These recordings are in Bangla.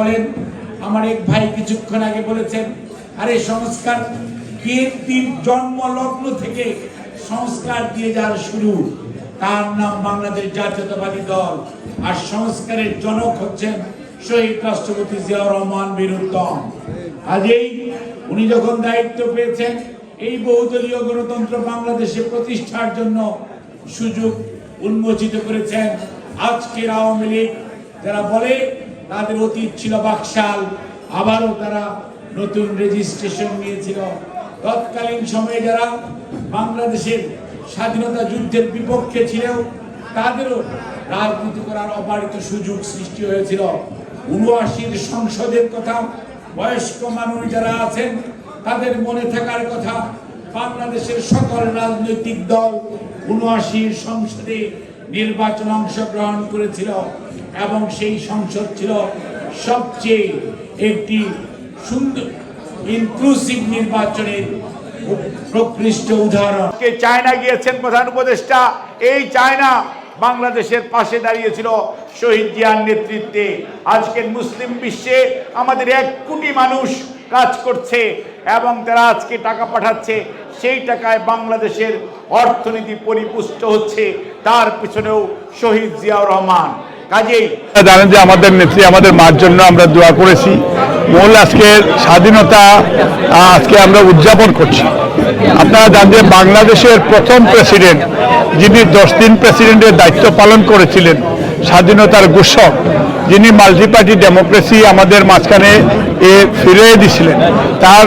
বলেন। আমার এক ভাই কিছুক্ষণ আগে বলেছেন, আরে সংস্কার জন্ম লগ্ন থেকে সংস্কার দিয়ে যাওয়ার শুরু? তার নাম বাংলাদেশ জাতীয়তাবাদী দল। আর সংস্কারের জনক হচ্ছেন শহীদ রাষ্ট্রপতি জিয়াউর রহমান বীরুত্তম আজই উনি যখন দায়িত্ব পেয়েছেন, এই বহুদলীয় গণতন্ত্র বাংলাদেশে প্রতিষ্ঠার জন্য সুযোগ উন্মোচিত করেছেন আজকের আওয়ামী লীগ। যারা বলে তাদের অতীত ছিল বাকশাল। আবারও তারা নতুন রেজিস্ট্রেশন নিয়েছিল। তৎকালীন সময়ে যারা বাংলাদেশের স্বাধীনতা যুদ্ধের বিপক্ষে ছিল তাদেরও রাজনীতি করার অবারিত সুযোগ সৃষ্টি হয়েছিল। উনআশির সংসদের কথা, বয়স্ক মানুষ যারা আছেন, তাদের মনে থাকার কথা, বাংলাদেশের সকল রাজনৈতিক দল উনআশির সংসদে নির্বাচন অংশগ্রহণ করেছিল এবং সেই সংসদ ছিল সবচেয়ে একটি সুন্দর ইনক্লুসিভ নির্বাচনের প্রকৃষ্ট উদাহরণ। কে চায়না গিয়েছেন প্রধান উপদেষ্টা, এই চায়না বাংলাদেশের পাশে দাঁড়িয়েছিল শহীদ জিয়ার নেতৃত্বে। আজকের মুসলিম বিশ্বে আমাদের এক কোটি মানুষ কাজ করছে এবং তারা আজকে টাকা পাঠাচ্ছে, সেই টাকায় বাংলাদেশের অর্থনীতি পরিপুষ্ট হচ্ছে। তার পিছনেও শহীদ জিয়াউর রহমান। কাজেই জানেন যে আমাদের নেত্রী, আমাদের মার জন্য আমরা দোয়া করেছি। মূল আজকে স্বাধীনতা আজকে আমরা উদযাপন করছি। আপনারা জানেন যে বাংলাদেশের প্রথম প্রেসিডেন্ট, যিনি দশ দিন প্রেসিডেন্টের দায়িত্ব পালন করেছিলেন, স্বাধীনতার ঘোষক, যিনি মাল্টিপার্টি ডেমোক্রেসি আমাদের মাঝখানে এ ফিরিয়ে দিছিলেন তার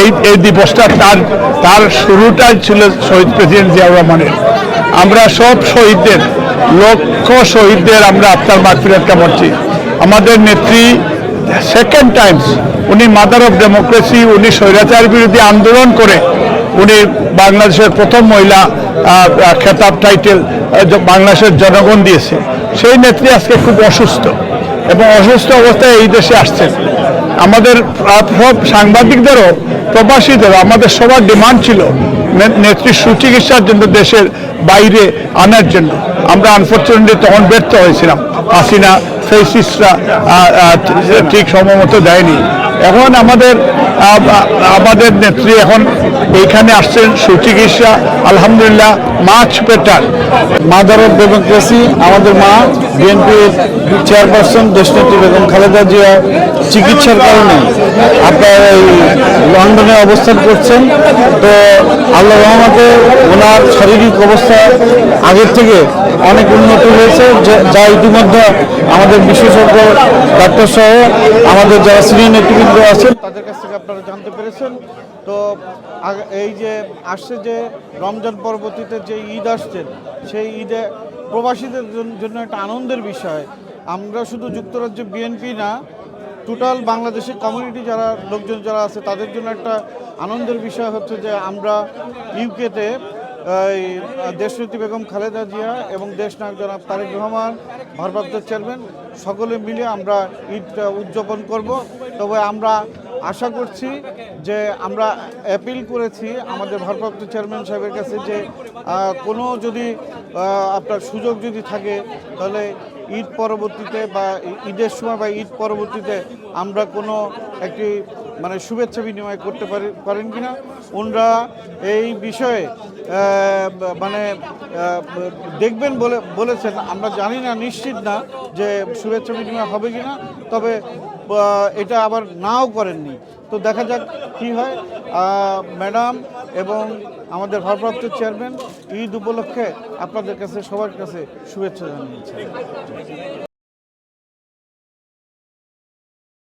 এই এই দিবসটা তার তার শুরুটাই ছিল শহীদ প্রেসিডেন্ট জিয়াউর রহমানের। আমরা সব শহীদদের, লক্ষ শহীদদের আমরা আপনার মাগফিরাত কামড়ছি আমাদের নেত্রী সেকেন্ড টাইমস উনি মাদার অফ ডেমোক্রেসি উনি স্বৈরাচার বিরোধী আন্দোলন করে উনি বাংলাদেশের প্রথম মহিলা খেতাব টাইটেল বাংলাদেশের জনগণ দিয়েছে। সেই নেত্রী আজকে খুব অসুস্থ। এবং অসুস্থ অবস্থায় এই দেশে আসছেন আমাদের সব সাংবাদিকদেরও, প্রবাসীদেরও, আমাদের সবার ডিমান্ড ছিল নেত্রী সুচিকিৎসার জন্য দেশের বাইরে আনার জন্য। আমরা আনফর্চুনেটলি তখন ব্যর্থ হয়েছিলাম। হাসিনা, ফেসিসরা ঠিক সময় মতো দেয়নি। এখন আমাদের আমাদের নেত্রী এখন এইখানে আসছেন সুচিকিৎসা, আলহামদুলিল্লাহ মাছ পেটার মাদার অফ ডেমোক্রেসি, আমাদের মা, বিএনপির চেয়ারপারসন, দেশনেত্রী বেগম খালেদা জিয়া, চিকিৎসার কারণে আপনার এই লন্ডনে অবস্থান করছেন। তো আল্লাহ রহমতে ওনার শারীরিক অবস্থা আগের থেকে অনেক উন্নত হয়েছে যা ইতিমধ্যে আমাদের বিশেষজ্ঞ ডাক্তার সহ আমাদের যারা সিনিয়র নেতৃবৃন্দ আছেন, তাদের কাছ থেকে আপনারা জানতে পেরেছেন। তো এই যে আসছে যে রমজান পরবর্তীতে যে ঈদ আসছেন সেই ঈদে প্রবাসীদের জন্য একটা আনন্দের বিষয়। আমরা শুধু যুক্তরাজ্য বিএনপি না টোটাল বাংলাদেশের কমিউনিটি যারা, লোকজন যারা আছে, তাদের জন্য একটা আনন্দের বিষয় হচ্ছে যে আমরা ইউকেতে দেশনেত্রী বেগম খালেদা জিয়া এবং দেশ নায়ক জনাব তারেক রহমান, ভারপ্রাপ্ত চেয়ারম্যান, সকলে মিলে আমরা ঈদটা উদযাপন করব। তবে আমরা আশা করছি যে আমরা অ্যাপিল করেছি আমাদের ভারপ্রাপ্ত চেয়ারম্যান সাহেবের কাছে যে কোনো যদি আপনার সুযোগ যদি থাকে, তাহলে ঈদ পরবর্তীতে বা ঈদের সময় বা ঈদ পরবর্তীতে আমরা কোনো একটি মানে শুভেচ্ছা বিনিময় করতে পারি, পারেন কিনা? ওনারা এই বিষয়ে মানে দেখবেন বলে, বলেছেন। আমরা জানি না, নিশ্চিত না যে শুভেচ্ছা বিনিময় হবে কি না তবে এটা আবার নাও করেননি। তো দেখা যাক কি হয়। ম্যাডাম এবং আমাদের ভারপ্রাপ্ত চেয়ারম্যান, ঈদ উপলক্ষে আপনাদের কাছে, সবার কাছে শুভেচ্ছা জানিয়েছে